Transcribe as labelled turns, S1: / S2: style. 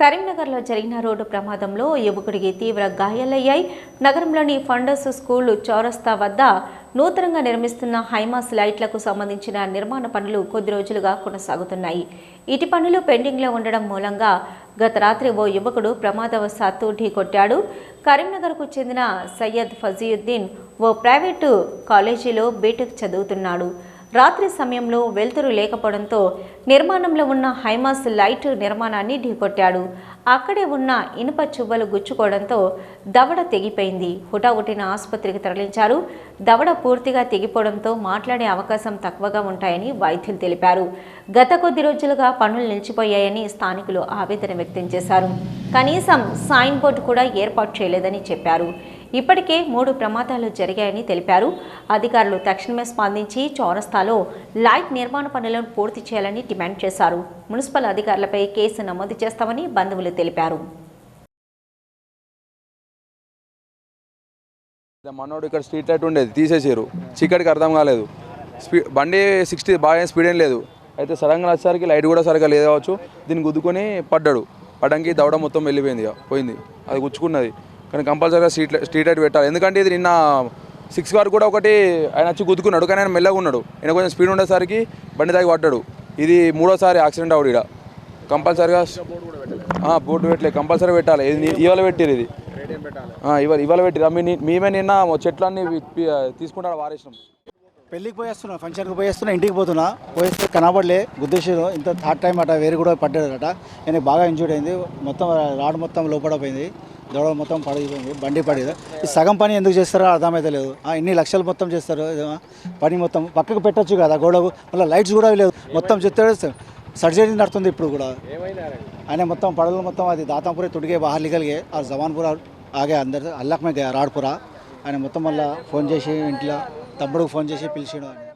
S1: కరీంనగర్లో జరిగిన రోడ్డు ప్రమాదంలో యువకుడికి తీవ్ర గాయాలయ్యాయి. నగరంలోని ఫండస్ స్కూల్ చౌరస్తా వద్ద నూతనంగా నిర్మిస్తున్న హైమాస్ లైట్లకు సంబంధించిన నిర్మాణ పనులు కొద్ది రోజులుగా కొనసాగుతున్నాయి. ఇటు పనులు పెండింగ్లో ఉండడం మూలంగా గత రాత్రి ఓ యువకుడు ప్రమాదవశాత్తు ఢీకొట్టాడు కరీంనగర్కు చెందిన సయ్యద్ ఫజీయుద్దీన్ ఓ ప్రైవేటు కాలేజీలో బీటెక్ చదువుతున్నాడు. రాత్రి సమయంలో వెలుతురు లేకపోవడంతో నిర్మాణంలో ఉన్న హైమాస్ లైట్ నిర్మాణాన్ని ఢీకొట్టాడు. అక్కడే ఉన్న ఇనుప చువ్వలు గుచ్చుకోవడంతో దవడ తెగిపోయింది. హుటాహుటిన ఆసుపత్రికి తరలించారు. దవడ పూర్తిగా తెగిపోవడంతో మాట్లాడే అవకాశం తక్కువగా ఉంటాయని వైద్యులు తెలిపారు. గత కొద్ది రోజులుగా పనులు నిలిచిపోయాయని స్థానికులు ఆవేదన వ్యక్తం చేశారు. కనీసం సైన్ బోర్డు కూడా ఏర్పాటు చేయలేదని చెప్పారు. ఇప్పటికే మూడు ప్రమాదాలు జరిగాయని తెలిపారు. అధికారులు తక్షణమే స్పందించి చౌరస్తాలో లైట్ నిర్మాణ పనులను పూర్తి చేయాలని డిమాండ్ చేశారు. మున్సిపల్ అధికారులపై కేసు నమోదు చేస్తామని బంధువులు తెలిపారు.
S2: ఇక మనోడు ఇక్కడ స్ట్రీట్ లైట్ ఉండేది తీసేసారు చీకటికి అర్థం కాలేదు. స్పీడ్ బండి సిక్స్టీ బాగా స్పీడ్ ఏం లేదు. అయితే సడన్గా వచ్చేసరికి లైట్ కూడా సరిగ్గా లేదు కావచ్చు. దీన్ని గుద్దుకొని పడ్డాడు. పడ్డానికి దవడ మొత్తం వెళ్ళిపోయింది పోయింది. అది గుచ్చుకున్నది. కానీ కంపల్సరీగా స్ట్రీట్ స్ట్రీట్ లైట్ పెట్టాలి. ఎందుకంటే ఇది నిన్న సిక్స్ వరకు కూడా ఒకటి ఆయన వచ్చి గుద్దుకున్నాడు. కానీ ఆయన మెల్లగా ఉన్నాడు. ఆయన కొంచెం స్పీడ్ ఉండేసరికి బండి దాగి పడ్డాడు. ఇది మూడోసారి యాక్సిడెంట్ అవుడు ఇక్కడ కంపల్సరీగా ఆ, బోర్డు పెట్టలే కంపల్సరీ పెట్టాలి. ఇది ఇవాళ పెట్టారు ఇది. ఆ, ఇవాళ ఇవాళ పెట్టిరు మీ మేమే నిన్న చెట్లన్నీ తీసుకుంటా వారేసినాం.
S3: పెళ్ళికి పోయేస్తున్నా ఫంక్షన్కి పోయేస్తున్నా ఇంటికి పోతున్నా. పోయేస్తే కనబడలే గుద్దేశారు ఇంత థర్డ్ టైం అట వేరు కూడా పడ్డాడట. నేను బాగా ఇంజూర్డ్ అయింది. మొత్తం రాడ్ మొత్తం లోపల పోయింది. దొడ మొత్తం పడిపోయింది బండి పడేది. ఈ సగం పని ఎందుకు చేస్తారో అర్థమైతే లేదు. ఇన్ని లక్షలు మొత్తం చేస్తారు. పని మొత్తం పక్కకు పెట్టొచ్చు కదా గోడకు మళ్ళీ లైట్స్ కూడా లేదు. మొత్తం చెప్తాడు సర్జరీ నడుతుంది ఇప్పుడు కూడా. ఆయన మొత్తం పడవలు మొత్తం అది దాతాంపురే తుడిగే బాహర్ లిగలిగే. ఆ జవాన్పూర ఆగే అందరు అల్లక్ మే రాడ్పురా. ఆయన మొత్తం మళ్ళీ ఫోన్ చేసి ఇంట్లో తమ్ముడికి ఫోన్ చేసి పిలిచాడు ఆయన.